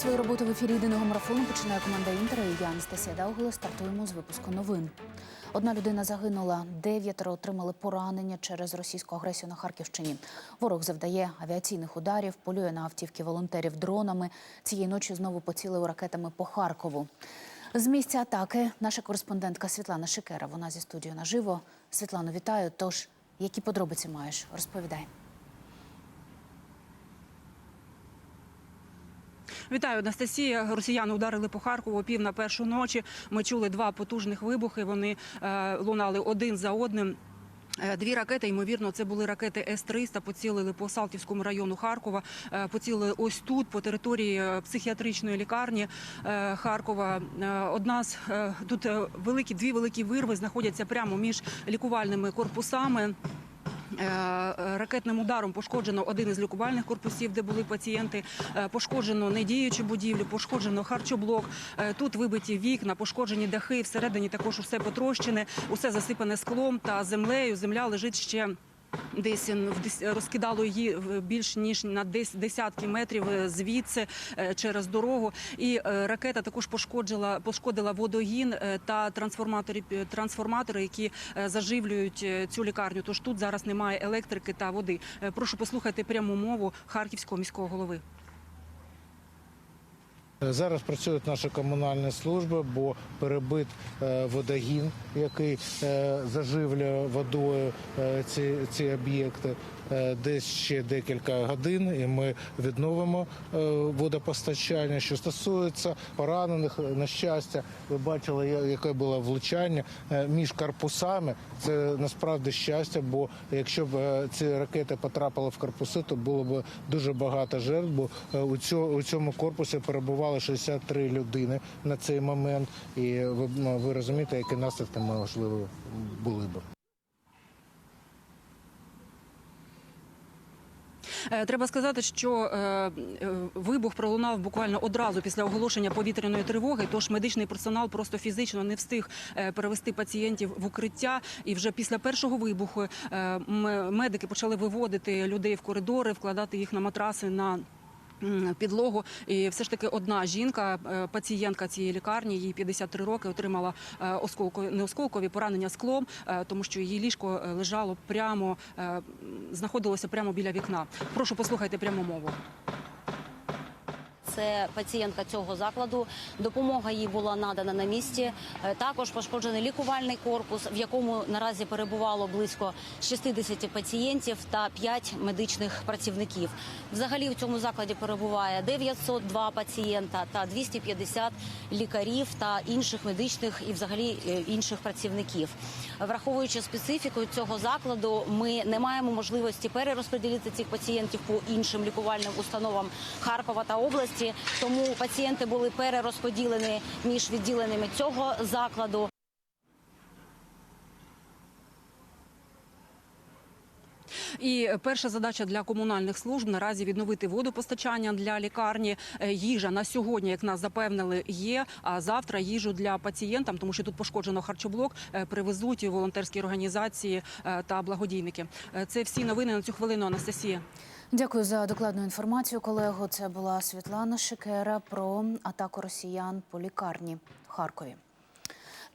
свою роботу в ефірі єдиного марафону починає команда Інтера. І я Анастасія Даугли. Стартуємо з випуску новин. Одна людина загинула, дев'ятеро отримали поранення через російську агресію на Харківщині. Ворог завдає авіаційних ударів, полює на автівки волонтерів дронами. Цієї ночі знову поцілив ракетами по Харкову. З місця атаки наша кореспондентка Світлана Шикера. Вона зі студією наживо. Світлано, вітаю. Тож, які подробиці маєш? Розповідай. Вітаю, Анастасія. Росіяни ударили по Харкову пів на першу ночі. Ми чули два потужних вибухи. Вони е, лунали один за одним. Е, Дві ракети, ймовірно, це були ракети С-300, поцілили по Салтівському району Харкова, е, поцілили ось тут, по території е, психіатричної лікарні Харкова. Одна з тут великі дві великі вирви знаходяться прямо між лікувальними корпусами. Е, е, Ракетним ударом пошкоджено один із лікувальних корпусів, де були пацієнти. Е, Пошкоджено недіючу будівлю, пошкоджено харчоблок. Тут вибиті вікна, пошкоджені дахи. Всередині також усе потрощене, усе засипане склом та землею. Земля лежить ще. Десь розкидало її в більш ніж на десятки метрів е, звідси е, через дорогу. І е, ракета також пошкоджила пошкодила водогін е, та трансформатори трансформатори, які е, заживлюють е, цю лікарню. Тож тут зараз немає електрики та води. Е, Прошу послухати пряму мову харківського міського голови. Зараз працюють наші комунальні служби, бо перебит е, водогін, який е, заживлює водою е, ці, ці об'єкти. Е, Десь ще декілька годин, і ми відновимо е, водопостачання. Що стосується поранених, е, на щастя, ви бачили, яке було влучання е, між корпусами. Це насправді щастя, бо якщо б е, ці ракети потрапили в корпуси, то було б дуже багато жертв. Бо е, у цьому корпусі перебувало 63 людини на цей момент, і ви, ну, ви розумієте, які наслідки можливо були б. Е, Треба сказати, що е, е, вибух пролунав буквально одразу після оголошення повітряної тривоги. Тож медичний персонал просто фізично не встиг перевести пацієнтів в укриття. І вже після першого вибуху медики почали виводити людей в коридори, вкладати їх на матраси на. Підлогу і все ж таки одна жінка, е, пацієнтка цієї лікарні, їй 53 роки, отримала е, осколкові не осколкові поранення склом, е, тому що її ліжко лежало прямо, знаходилося прямо біля вікна. Прошу послухайте пряму мову. Це пацієнтка цього закладу. Допомога їй була надана на місці. Е, Також пошкоджений лікувальний корпус, в якому наразі перебувало близько 60 пацієнтів та 5 медичних працівників. Взагалі в цьому закладі перебуває 902 пацієнта та 250 лікарів та інших медичних і взагалі е, інших працівників. Враховуючи специфіку цього закладу, ми не маємо можливості перерозподілити цих пацієнтів по іншим лікувальним установам Харкова та області. Тому пацієнти були перерозподілені між відділеннями цього закладу. І перша задача для комунальних служб наразі відновити водопостачання для лікарні. Е, Їжа на сьогодні, як нас запевнили, є. А завтра їжу для пацієнтам, тому що тут пошкоджено харчоблок, е, привезуть волонтерські організації е, та благодійники. Це всі новини на цю хвилину. Анастасія. Дякую за докладну інформацію, колего. Це була Світлана Шикера про атаку росіян по лікарні в Харкові.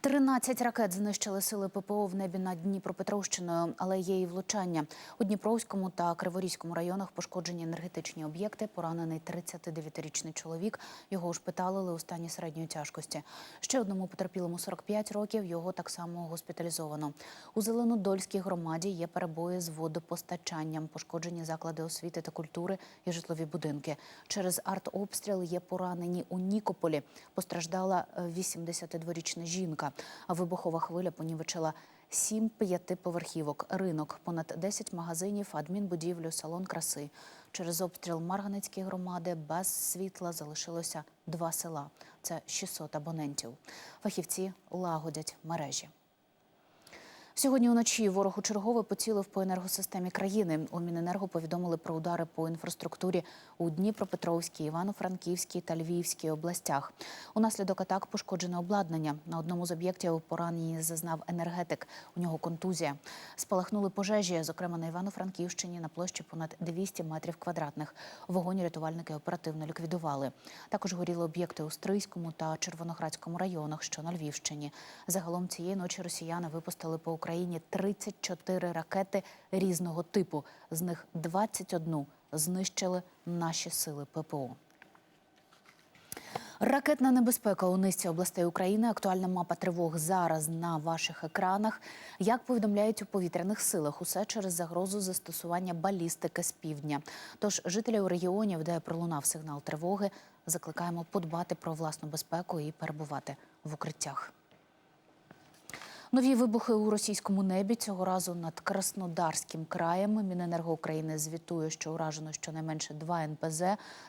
13 ракет знищили сили ППО в небі над Дніпропетровщиною, але є і влучання. У Дніпровському та Криворізькому районах пошкоджені енергетичні об'єкти. Поранений 39-річний чоловік. Його ушпиталили у стані середньої тяжкості. Ще одному потерпілому 45 років. Його так само госпіталізовано. У Зеленодольській громаді є перебої з водопостачанням, пошкоджені заклади освіти та культури і житлові будинки. Через артобстріл є поранені у Нікополі. Постраждала е, 82-річна жінка. Вибухова хвиля понівечила сім п'ятиповерхівок, ринок, понад 10 магазинів, адмінбудівлю, салон краси. Через обстріл Марганецької громади без світла залишилося два села. Це 600 абонентів. Фахівці лагодять мережі. Сьогодні уночі ворог у чергове поцілив по енергосистемі країни. У Міненерго повідомили про удари по інфраструктурі у Дніпропетровській, Івано-Франківській та Львівській областях. Унаслідок атак пошкоджене обладнання. На одному з об'єктів поранені зазнав енергетик. У нього контузія. Спалахнули пожежі, зокрема на Івано-Франківщині на площі понад 200 метрів квадратних. Вогонь рятувальники оперативно ліквідували. Також горіли об'єкти у Стрийському та Червоноградському районах, що на Львівщині. Загалом цієї ночі росіяни випустили по Україні 34 ракети різного типу. З них 21 знищили наші сили ППО. Ракетна небезпека у низці областей України. Актуальна мапа тривог зараз на ваших екранах. Як повідомляють у повітряних силах, усе через загрозу застосування балістики з півдня. Тож жителів регіонів, де пролунав сигнал тривоги, закликаємо подбати про власну безпеку і перебувати в укриттях. Нові вибухи у російському небі цього разу над Краснодарським краєм. Міненерго України звітує, що уражено щонайменше два НПЗ.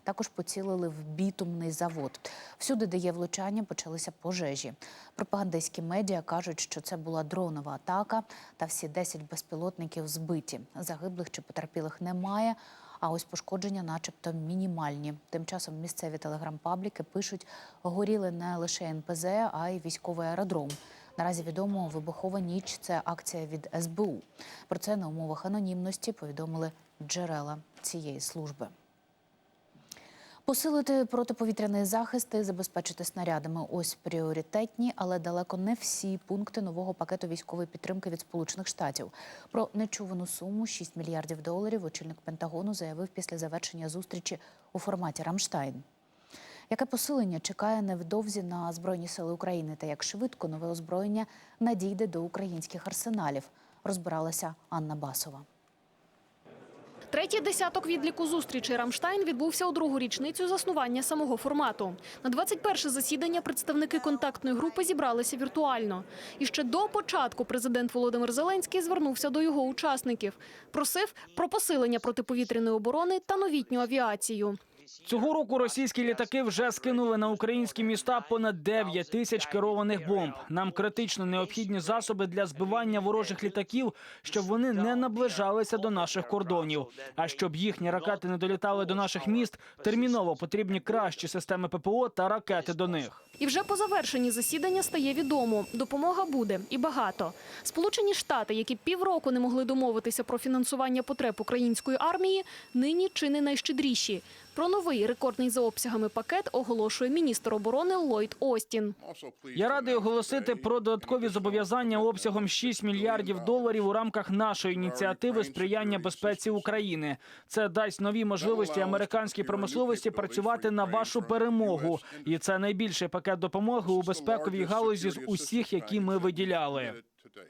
Також поцілили в бітумний завод. Всюди, де є влучання, почалися пожежі. Пропагандистські медіа кажуть, що це була дронова атака, та всі 10 безпілотників збиті. Загиблих чи потерпілих немає. А ось пошкодження, начебто, мінімальні. Тим часом місцеві телеграм-пабліки пишуть, горіли не лише НПЗ, а й військовий аеродром. Наразі відомо, вибухова ніч це акція від СБУ. Про це на умовах анонімності повідомили джерела цієї служби. Посилити протиповітряний захист і забезпечити снарядами. Ось пріоритетні, але далеко не всі пункти нового пакету військової підтримки від Сполучених Штатів. Про нечувану суму 6 мільярдів доларів очільник Пентагону заявив після завершення зустрічі у форматі Рамштайн. Яке посилення чекає невдовзі на Збройні сили України та як швидко нове озброєння надійде до українських арсеналів? Розбиралася Анна Басова. Третій десяток відліку зустрічей Рамштайн відбувся у другу річницю заснування самого формату. На 21 засідання представники контактної групи зібралися віртуально. І ще до початку президент Володимир Зеленський звернувся до його учасників. Просив про посилення протиповітряної оборони та новітню авіацію. Цього року російські літаки вже скинули на українські міста понад 9 тисяч керованих бомб. Нам критично необхідні засоби для збивання ворожих літаків, щоб вони не наближалися до наших кордонів. А щоб їхні ракети не долітали до наших міст, терміново потрібні кращі системи ППО та ракети до них. І вже по завершенні засідання стає відомо, допомога буде і багато. Сполучені Штати, які півроку не могли домовитися про фінансування потреб української армії, нині чи не найщедріші. Про новий рекордний за обсягами пакет оголошує міністр оборони Ллойд Остін. Я радий оголосити про додаткові зобов'язання обсягом 6 мільярдів доларів у рамках нашої ініціативи сприяння безпеці України. Це дасть нові можливості американській промисловості працювати на вашу перемогу, і це найбільший пакет допомоги у безпековій галузі з усіх, які ми виділяли.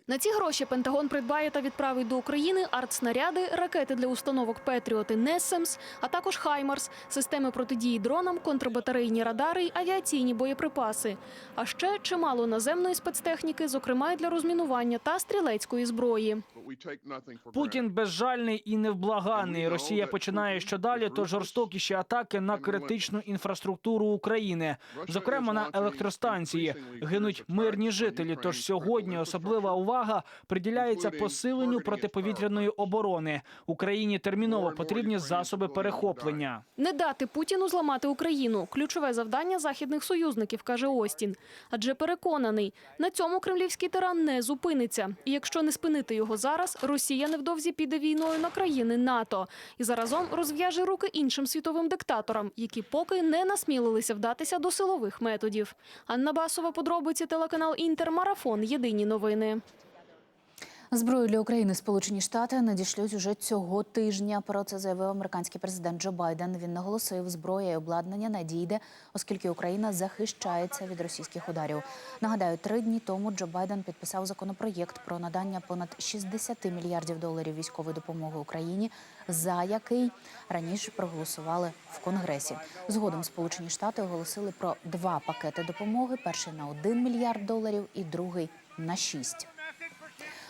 На ці гроші Пентагон придбає та відправить до України артснаряди, ракети для установок Петріот і Несемс, а також Хаймарс, системи протидії дронам, контрбатарейні радари й авіаційні боєприпаси. А ще чимало наземної спецтехніки, зокрема й для розмінування та стрілецької зброї. Путін безжальний і невблаганний. Росія починає щодалі, то жорстокіші атаки на критичну інфраструктуру України, зокрема на електростанції. Гинуть мирні жителі. Тож сьогодні особлива увага приділяється посиленню протиповітряної оборони. Україні терміново потрібні засоби перехоплення. Не дати Путіну зламати Україну ключове завдання західних союзників, каже Остін. Адже переконаний, на цьому кремлівський тиран не зупиниться. І якщо не спинити його зараз, Росія невдовзі піде війною на країни НАТО і заразом розв'яже руки іншим світовим диктаторам, які поки не насмілилися вдатися до силових методів. Анна Басова, подробиці телеканал Інтер Марафон. Єдині новини. Зброю для України Сполучені Штати надішлють уже цього тижня. Про це заявив американський президент Джо Байден. Він наголосив, зброя і обладнання надійде, оскільки Україна захищається від російських ударів. Нагадаю, три дні тому Джо Байден підписав законопроєкт про надання понад 60 мільярдів доларів військової допомоги Україні, за який раніше проголосували в Конгресі. Згодом Сполучені Штати оголосили про два пакети допомоги: перший на 1 мільярд доларів і другий на 6.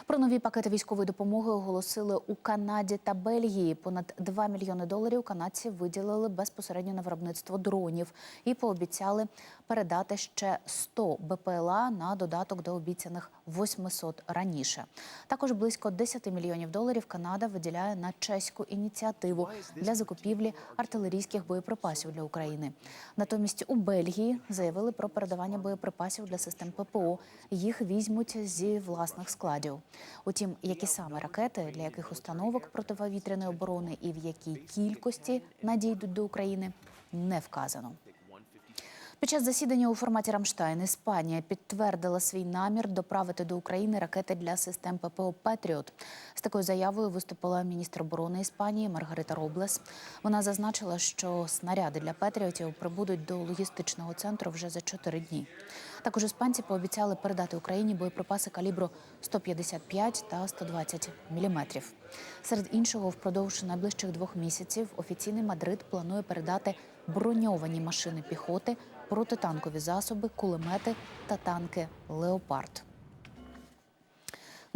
Про нові пакети військової допомоги оголосили у Канаді та Бельгії. Понад 2 мільйони доларів канадці виділили безпосередньо на виробництво дронів і пообіцяли передати ще 100 БПЛА на додаток до обіцяних 800 раніше. Також близько 10 мільйонів доларів Канада виділяє на чеську ініціативу для закупівлі артилерійських боєприпасів для України. Натомість у Бельгії заявили про передавання боєприпасів для систем ППО. Їх візьмуть зі власних складів. Утім, які саме ракети для яких установок протиповітряної оборони і в якій кількості надійдуть до України, не вказано. Під час засідання у форматі Рамштайн Іспанія підтвердила свій намір доправити до України ракети для систем ППО Петріот. З такою заявою виступила міністр оборони Іспанії Маргарита Роблес. Вона зазначила, що снаряди для Петріотів прибудуть до логістичного центру вже за чотири дні. Також іспанці пообіцяли передати Україні боєприпаси калібру 155 та 120 міліметрів. Серед іншого, впродовж найближчих двох місяців офіційний Мадрид планує передати броньовані машини піхоти, протитанкові засоби, кулемети та танки Леопард.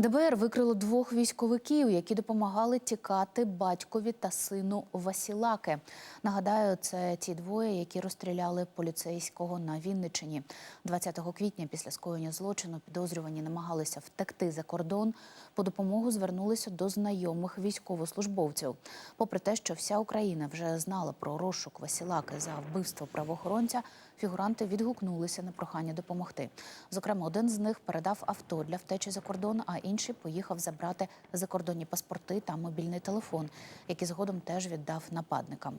ДБР викрило двох військовиків, які допомагали тікати батькові та сину Васілаки. Нагадаю, це ті двоє, які розстріляли поліцейського на Вінниччині. 20 квітня після скоєння злочину підозрювані намагалися втекти за кордон. По допомогу звернулися до знайомих військовослужбовців. Попри те, що вся Україна вже знала про розшук Васілаки за вбивство правоохоронця, фігуранти відгукнулися на прохання допомогти. Зокрема, один з них передав авто для втечі за кордон, а інший поїхав забрати закордонні паспорти та мобільний телефон, який згодом теж віддав нападникам.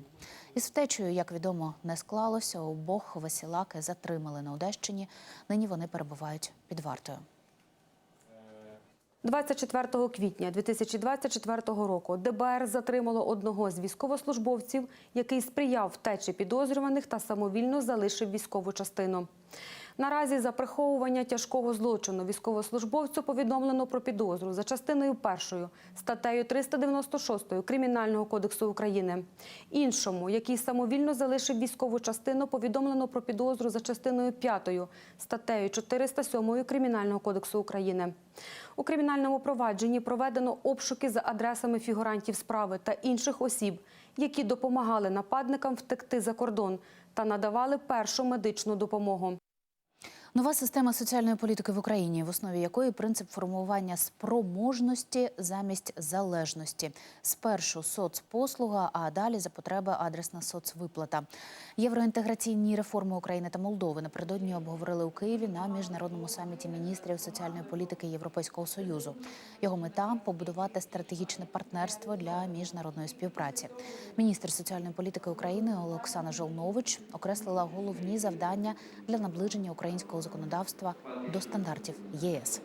Із втечею, як відомо, не склалося. Обох весілаки затримали на Одещині. Нині вони перебувають під вартою. 24 квітня 2024 року ДБР затримало одного з військовослужбовців, який сприяв втечі підозрюваних та самовільно залишив військову частину. Наразі за приховування тяжкого злочину військовослужбовцю повідомлено про підозру за частиною першою статтею 396 Кримінального кодексу України. Іншому, який самовільно залишив військову частину, повідомлено про підозру за частиною п'ятою статтею 407 Кримінального кодексу України. У кримінальному провадженні проведено обшуки за адресами фігурантів справи та інших осіб, які допомагали нападникам втекти за кордон та надавали першу медичну допомогу. Нова система соціальної політики в Україні, в основі якої принцип формування спроможності замість залежності. Спершу соцпослуга, а далі за потреби адресна соцвиплата. Євроінтеграційні реформи України та Молдови напередодні обговорили у Києві на міжнародному саміті міністрів соціальної політики Європейського союзу. Його мета побудувати стратегічне партнерство для міжнародної співпраці. Міністр соціальної політики України Олександра Жолнович окреслила головні завдання для наближення українського законодавства до стандартів ЄС.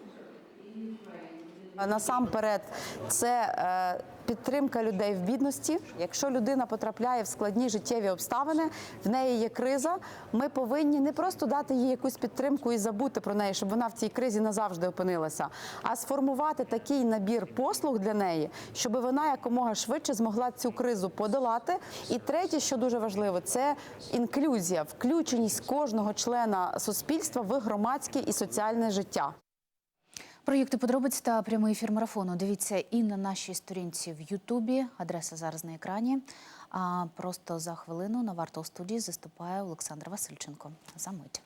Насамперед, це е, підтримка людей в бідності. Якщо людина потрапляє в складні життєві обставини, в неї є криза. Ми повинні не просто дати їй якусь підтримку і забути про неї, щоб вона в цій кризі назавжди опинилася, а сформувати такий набір послуг для неї, щоб вона якомога швидше змогла цю кризу подолати. І третє, що дуже важливо, це інклюзія, включеність кожного члена суспільства в громадське і соціальне життя. Проєкти подробиць та прямий ефір марафону. Дивіться і на нашій сторінці в Ютубі. Адреса зараз на екрані. А просто за хвилину на варту студії заступає Олександр Васильченко. За мить.